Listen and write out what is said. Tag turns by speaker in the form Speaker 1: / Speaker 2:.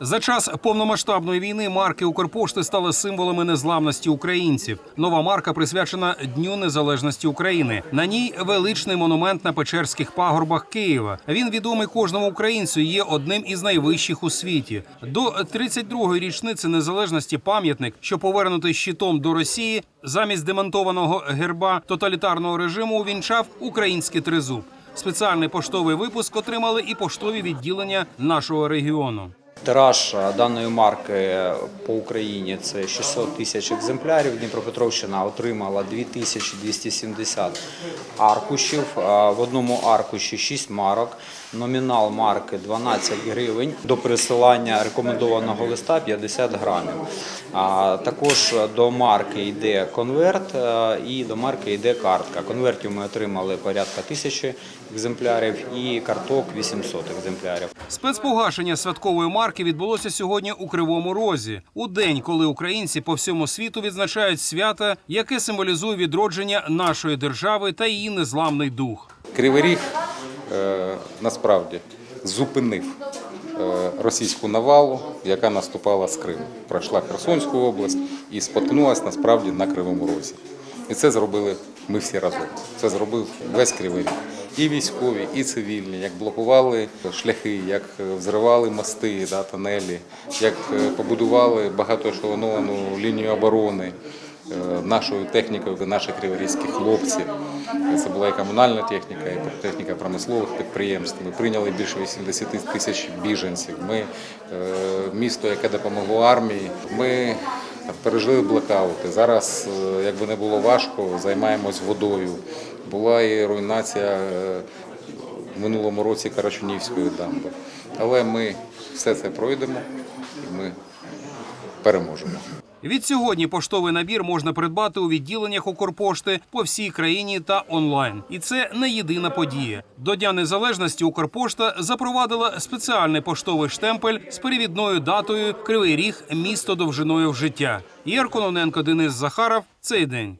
Speaker 1: За час повномасштабної війни марки Укрпошти стали символами незламності українців. Нова марка присвячена Дню Незалежності України. На ній величний монумент на Печерських пагорбах Києва. Він відомий кожному українцю. і Є одним із найвищих у світі. До 32-ї річниці незалежності пам'ятник, що повернутий щитом до Росії, замість демонтованого герба тоталітарного режиму увінчав український тризуб. Спеціальний поштовий випуск отримали і поштові відділення нашого регіону.
Speaker 2: Тираж е, даної марки по Україні це 600 тисяч екземплярів. Дніпропетровщина отримала 2270 аркушів. Е, В одному аркуші 6 марок. Номінал марки 12 гривень. До пересилання рекомендованого листа 50 грамів. Також до марки йде конверт е, і до марки йде картка. Конвертів ми отримали порядка тисячі екземплярів і карток 800 екземплярів.
Speaker 1: Спецпогашення святкової марки відбулося сьогодні у Кривому Розі, у день, коли українці по всьому світу відзначають свято, яке символізує відродження нашої держави та її незламний дух.
Speaker 3: Кривий Ріг е, насправді зупинив е, російську навалу, яка наступала з Криму. Пройшла Херсонську область і споткнулася насправді на Кривому Розі. І це зробили ми всі разом. Це зробив весь Кривий Ріг. І військові, і цивільні, як блокували шляхи, як взривали мости, да, тунелі, як е, побудували багатоешелоновану лінію оборони е, нашою технікою, наші криворізькі хлопці. Це була і комунальна техніка, і техніка промислових підприємств. Ми прийняли більше 80 тисяч біженців. Ми е, місто, яке допомогло армії. Ми пережили блекаути. Зараз, е, якби не було важко, займаємось водою. Була і руйнація е, в минулому році Карачунівської дамби. Але ми все це пройдемо і ми переможемо.
Speaker 1: Відсьогодні поштовий набір можна придбати у відділеннях Укрпошти по всій країні та онлайн. І це не єдина подія. До Дня Незалежності Укрпошта запровадила спеціальний поштовий штемпель з перевідною датою Кривий Ріг місто довжиною в життя. Єр Кононенко, Денис Захаров. Цей день.